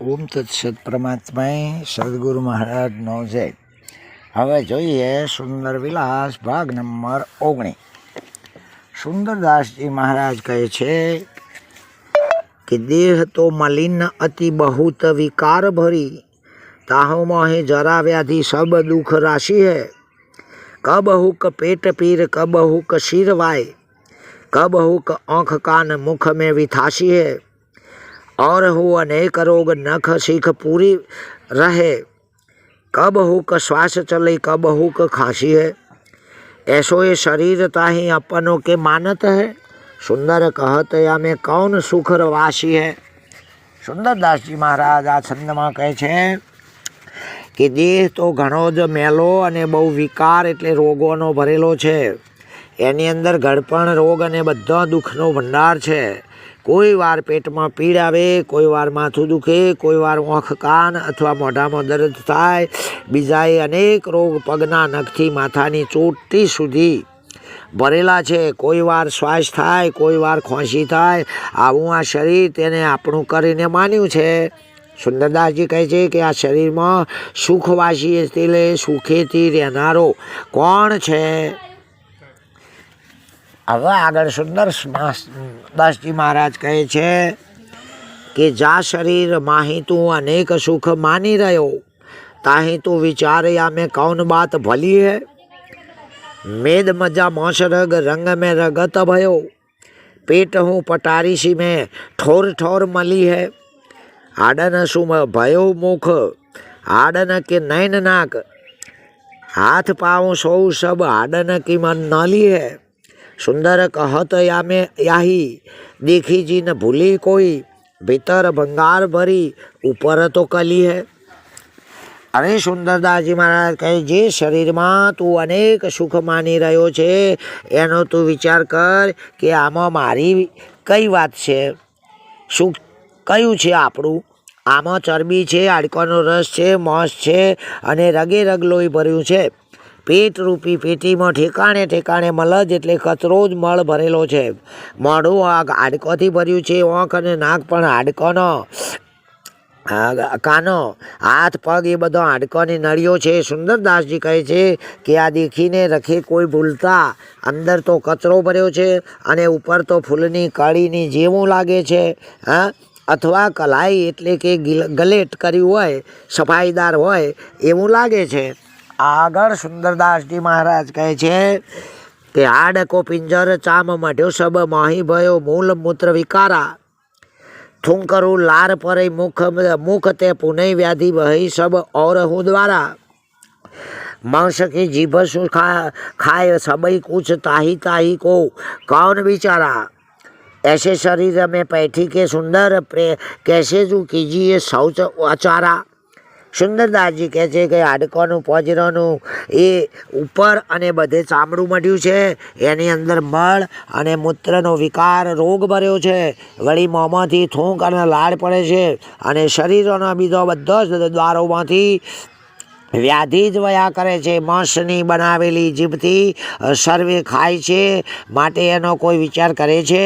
ઓમ તત્સત પરમાત્માએ સદગુરુ મહારાજનો જય. હવે જોઈએ સુંદર વિલાસ ભાગ નંબર ઓગણી. સુંદરદાસજી મહારાજ કહે છે કે દેહ તો મલિન અતિ બહુત વિકાર ભરી. તાહોમાં હે જરા વ્યાધિ સબ દુઃખ રાશિ હે. કબહુક પેટ પીર કબહુક શિરવાય. કબહુક આંખ કાન મુખ મેં વિથાશી હે. और हो अनेक रोग नख सीख पूरी रहे कब हुक श्वास चले कब हुक खांसी है ऐसो ये शरीर ताही अपनों के मानत है सुंदर कहत या में कौन सुख वासी है સુંદરદાસ જી મહારાજ આ છંદમાં કહે છે કે દેહ તો ઘણો જ મેલો અને બહુ વિકાર એટલે રોગોનો ભરેલો છે એની અંદર ગળપણ રોગ અને બધા દુઃખનો ભંડાર છે કોઈ વાર પેટમાં પીડ આવે, કોઈ વાર માથું દુખે, કોઈ વાર ઓંખ કાન અથવા મોઢામાં દર્દ થાય, બીજાએ અનેક રોગ પગના નખથી માથાની ચોટી સુધી ભરેલા છે. કોઈ વાર શ્વાસ થાય, કોઈ વાર ખોંસી થાય. આવું આ શરીર તેને આપણું કરીને માન્યું છે. સુંદરદાસજી કહે છે કે આ શરીરમાં સુખવાસી એટલે સુખેથી રહેનારો કોણ છે? હવે આગળ સુંદર દાસજી મહારાજ કહે છે કે જા શરીર માહી તું અનેક સુખ માની રહ્યો. તાહી તું વિચાર્યા મેં કૌન બાત ભલી હે મેદ મજા મોસરગ રંગ મેં રગત ભયો. પેટ હું પટારી સી મેં, ઠોર ઠોર મળી હે. આડન શું ભયો મુખ, આડન કે નૈન નાક. હાથ પાઉં સૌ સબ આડન કી મન ન લી હે સુંદર કહત યામે યાહી. દેખી ન ભૂલી કોઈ. ભીતર ભંગાર ભરી. ઉપર તો કલી હે. અરે સુંદરદાસજી મહારાજ કહે, જે શરીરમાં તું અનેક સુખ માની રહ્યો છે, એનો તું વિચાર કર કે આમાં મારી કઈ વાત છે? સુખ કયું છે આપણું? આમાં ચરબી છે, હાડકાનો રસ છે, મોસ છે અને રગે રગલોઈ ભર્યું છે. પેટ રૂપી પેટીમાં ઠેકાણે ઠેકાણે મલજ એટલે કચરો જ મળ ભરેલો છે. મોઢું હાડકોથી ભર્યું છે આંખ અને નાક પણ હાડકોનો. કાનો, હાથ, પગ એ બધો હાડકાની નળીઓ છે. સુંદરદાસજી કહે છે કે આ દેખીને રખે કોઈ ભૂલતા. અંદર તો કચરો ભર્યો છે અને ઉપર તો ફૂલની કળીની જેવું લાગે છે, હા? અથવા કલાઈ એટલે કે ગિલ- ગલેટ કર્યું હોય, સફાઈદાર હોય, એવું લાગે છે. આગળ સુંદરદાસજી મહારાજ કહે છે કે હાડકો પિંજર ચામ મઢ્યો સબ માહી ભયો મૂલ મૂત્ર વિકારા થુંકરું લાર પરે મુખ મુખ તે પુનઃ व्याधि वही सब और हूँ द्वारा मांस की जीभ सु खा खाए सबई कुछ ताही ताही को कौन बिचारा ऐसे शरीर में पैठी के सुंदर प्रे कैसे जो कीजिए शौच अचारा સુંદરદાસજી કહે છે કે હાડકાનું, પોજરાનું એ ઉપર અને બધે ચામડું મટ્યું છે. એની અંદર મળ અને મૂત્રનો વિકાર રોગ ભર્યો છે. વળી મોંમાંથી થૂંક અને લાળ પડે છે અને શરીરોના બીજો બધા જ દ્વારોમાંથી વ્યાધિ જ વયા કરે છે. માંસની બનાવેલી જીભથી સર્વે ખાય છે માટે એનો કોઈ વિચાર કરે છે?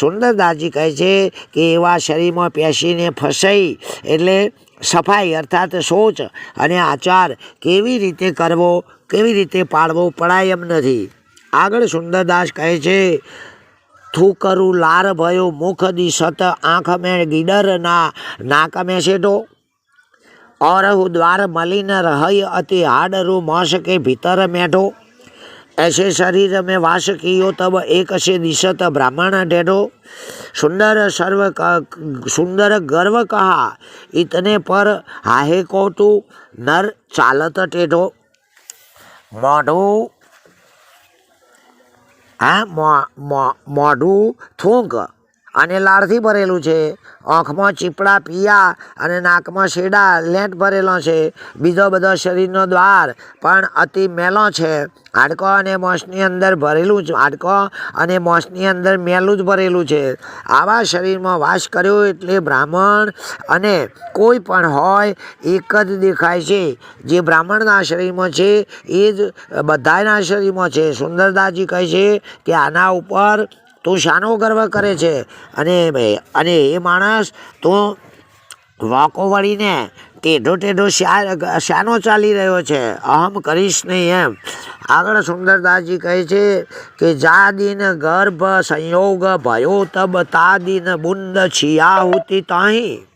સુંદરદાસજી કહે છે કે એવા શરીરમાં પેશીને ફસાઈ એટલે સફાઈ અર્થાત શૌચ અને આચાર કેવી રીતે કરવો, કેવી રીતે પાળવો પડાય એમ નથી. આગળ સુંદરદાસ કહે છે, થૂકરું લાર ભયો મુખ દિશત આંખ મેળ ગીડરના નાક મેં શેઢો. ઓરહુ દ્વાર મલિન રહય અતિ હાડરું મસ કે ભીતર મેઢો. ऐसे शरीर में वास कियो तब एक से दिशत ब्राह्मण ढेढो सुंदर सर्व क- सुंदर गर्व कहा इतने पर हाहे कोटू नर चालत टेढ़ो મોઢું હા મો- મો- મોઢું થૂંક અને લાળથી ભરેલું છે. આંખમાં ચીપડા પિયા અને નાકમાં શેડા લેટ ભરેલો છે. બીજો બધો શરીરનો દ્વાર પણ અતિ મેલો છે. હાડકો અને મોસની અંદર ભરેલું જ, હાડકો અને મોસની અંદર મેલું જ ભરેલું છે. આવા શરીરમાં વાસ કર્યો એટલે બ્રાહ્મણ અને કોઈ પણ હોય, એક જ દેખાય છે. જે બ્રાહ્મણના શરીરમાં છે, એ જ બધાના શરીરમાં છે. સુંદરદાસજી કહે છે કે આના ઉપર તું શાનો ગર્વ કરે છે. અને અને એ માણસ તું વાંકો વળીને ટેઢો ટેઢો શા શાનો ચાલી રહ્યો છે. અહમ કરીશ નહીં એમ. આગળ સુંદરદાસજી કહે છે કે જા દિન ગર્ભ સંયોગ ભયો તબ તા દિન બુંદ છિયાહુતિ તાહી.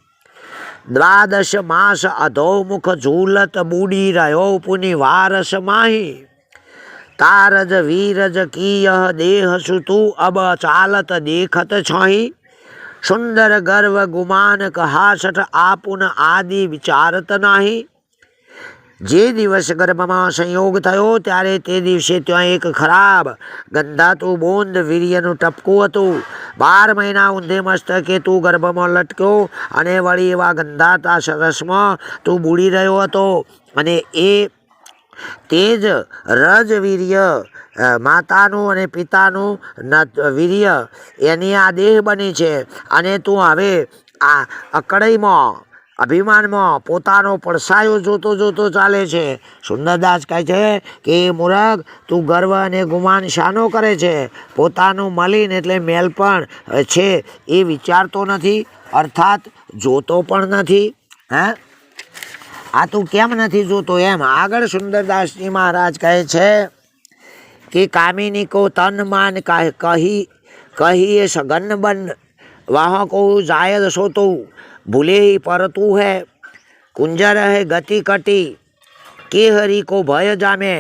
દ્વાદશ માસ અધોમુખ ઝૂલત બુડી રહ્યો પુનિ વારસ માહી. તારજ વીરજ કિય દેહ સુતુ અબ ચાલત દેખત છહી. સુંદર ગર્વ ગુમાન કહાસઠ આપુન આદિ વિચારત નાહી. જે દિવસ ગર્ભમાં સંયોગ થયો ત્યારે તે દિવસે ત્યાં એક ખરાબ ગંધાતું બોંદ વીર્યનું ટપકું હતું. બાર મહિના ઊંધે મસ્તકે તું ગર્ભમાં લટક્યો અને વળી એવા ગંધાતા સરસમાં તું બુડી રહ્યો હતો. અને એ તે જ રજવીર્ય માતાનું અને પિતાનું વીર્ય એની આ દેહ બની છે. અને તું હવે આ અકડાઈમાં અભિમાનમાં પોતાનો પડસાયો જોતો જોતો ચાલે છે. સુંદરદાસ કહે છે કે એ મૂરખ તું ગર્વ અને ગુમાન શાનો કરે છે? પોતાનું મલિન એટલે મેલ પણ છે એ વિચારતો નથી, અર્થાત જોતો પણ નથી. હે? આ તું કેમ નથી જોતો એમ? આગળ સુંદરદાસજી મહારાજ કહે છે કે કામિની કો તન માન કહી, કહીએ સઘન બન વાહ કો જાયદ સો તો ભૂલે પરતું હે, કુંજર હે ગતિ કટી કે હરી કો ભય જામે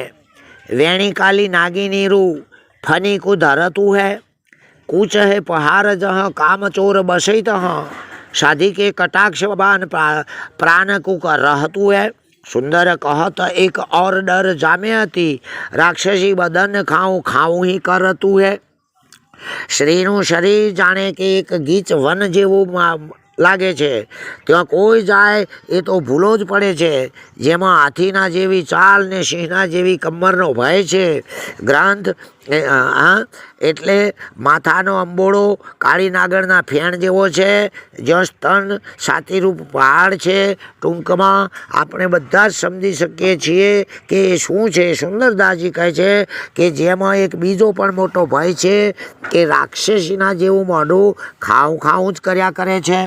વેણી કાલી નાગીની રૂ ફની કુ ધરતું હે, કૂચ હે પહાર જહ, કામચોર બસૈત હા साधी के कटाक्ष बान प्रा- प्राण को कर रहतू है સુંદર કહત એક ઓર ડર જામે હતી રાક્ષસી બદન ખાઉં ખાઉં હી કરતું હે શ્રીનું શરીર જાણે કે એક ગીચ વન જેવું મા- લાગે છે. ત્યાં કોઈ જાય એ તો ભૂલો જ પડે છે. જેમાં હાથીના જેવી ચાલ ને સિંહના જેવી કમરનો ભય છે. ગ્રંથ હા એટલે માથાનો અંબોળો કાળી નાગરના ફેણ જેવો છે. જ્યાં સ્તન સાતીરૂપ પહાડ છે. ટૂંકમાં આપણે બધા જ સમજી શકીએ છીએ કે એ શું છે. સુંદરદાસજી કહે છે કે જેમાં એક બીજો પણ મોટો ભય છે કે રાક્ષસીના જેવું મોઢું ખાઉં ખાઉં જ કર્યા કરે છે.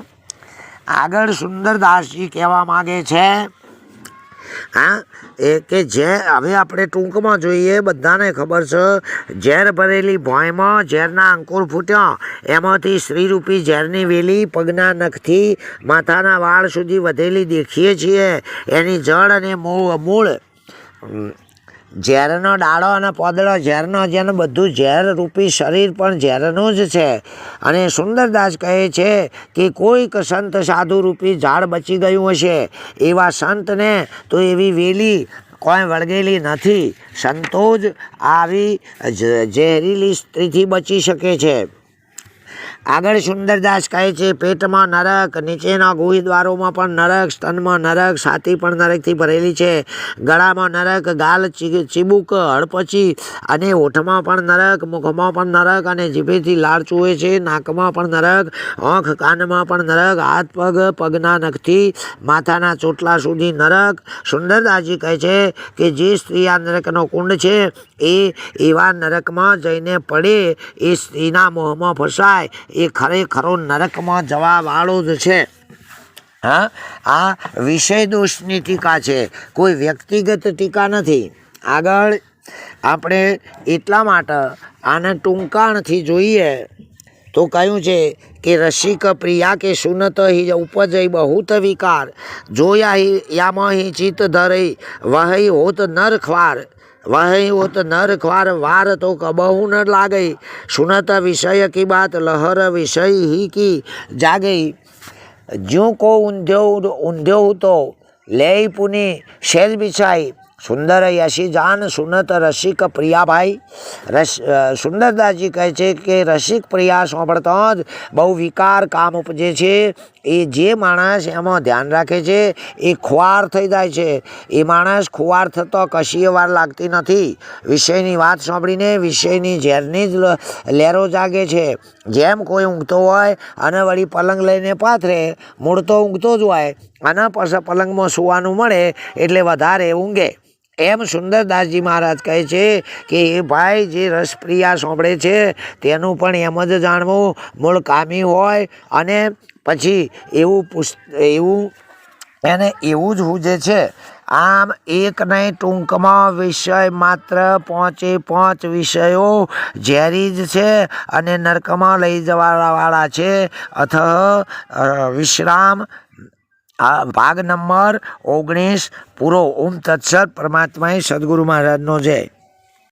આગળ સુંદરદાસજી કહેવા માગે છે, હા, એ કે જે હવે આપણે ટૂંકમાં જોઈએ, બધાને ખબર છે, ઝેર ભરેલી ભોંયમાં ઝેરના અંકુર ફૂટ્યા. એમાંથી સ્ત્રીરૂપી ઝેરની વેલી પગના નખથી માથાના વાળ સુધી વધેલી દેખીએ છીએ. એની જળ અને મૂળ મૂળ ઝેરનો ડાળો અને પોદળો ઝેરનો જેને બધું ઝેર રૂપી શરીર પણ ઝેરનું જ છે. અને સુંદરદાસ કહે છે કે કોઈક સંત સાધુ રૂપી ઝાડ બચી ગયું હશે. એવા સંતને તો એવી વેલી કોઈ વળગેલી નથી. સંતો જ આવી ઝેરીલી સ્ત્રીથી બચી શકે છે. આગળ સુંદરદાસ કહે છે, પેટમાં નરક, નીચેના ગુહિદ્વારોમાં પણ નરક, સ્તનમાં નરક, છાતી પણ નરકથી ભરેલી છે. ગળામાં નરક, ગાલ ચીબુક હડપચી અને ઓઠમાં પણ નરક, મુખમાં પણ નરક અને જીભેથી લાળ ચૂવે છે. નાકમાં પણ નરક, આંખ, કાનમાં પણ નરક, હાથ, પગ, પગના નખથી માથાના ચોટલા સુધી નરક. સુંદરદાસજી કહે છે કે, જે સ્ત્રી આ નરકનો કુંડ છે, એ એવા નરકમાં જઈને પડે, એ સ્ત્રીના મોહમાં ફસાય એ ખરેખરો નરકમાં જવા વાળો જ છે. હા? આ વિષય દોષની ટીકા છે. કોઈ વ્યક્તિગત ટીકા નથી. આગળ આપણે એટલા માટે આને ટૂંકાણથી જોઈએ તો કહ્યું છે કે રસિક પ્રિયા કે સુનત હિ ઉપજય બહુત વિકાર. જોયા હિ યામાં હિ ચિત્ત ધરઈ વહી હોત નર ખ્વાર વહઈ તો નર ખ્વાર વાર તો કબહુ ન લાગઈ. સુનત વિષય કી બાત લહર વિષય હી કી જાગઈ. જ્યું કો ઊંધ્યો ઊંધ્યો તો લે પુની શેલ બિછાઈ. સુંદર યશી જાન સુનત રસિક પ્રિયાભાઈ. રસ સુંદરદાસજી કહે છે કે રસિક પ્રિયા સાંભળતા જ બહુ વિકાર કામ ઉપજે છે. એ જે માણસ એમાં ધ્યાન રાખે છે, એ ખુવાર થઈ જાય છે. એ માણસ ખુવાર થતો કશીએ વાર લાગતી નથી. વિષયની વાત સાંભળીને વિષયની ઝેરની જ લહેરો જાગે છે. જેમ કોઈ ઊંઘતો હોય, અને વળી પલંગ લઈને પાથરે મૂળ તો ઊંઘતો જ હોય અને પછી પલંગમાં સૂવાનું મળે, એટલે વધારે ઊંઘે. એમ સુંદરદાસજી મહારાજ કહે છે કે, એ ભાઈ જે રસપ્રિયા સાંભળે છે, તેનું પણ એમ જ જાણવું. મૂળ કામી હોય, અને પછી એવું પુસ્ત એવું, એને એવું જ હુજે છે, આમ એક નહીં ટૂંકમાં વિષય માત્ર પાંચે પાંચ વિષયો ઝેરી જ છે અને નરકમાં લઈ જવાવાળા છે. અથ વિશ્રામ, આ ભાગ નંબર ઓગણીસ, પૂરો ઓમ તત્સર પરમાત્માએ સદગુરુ મહારાજનો જય.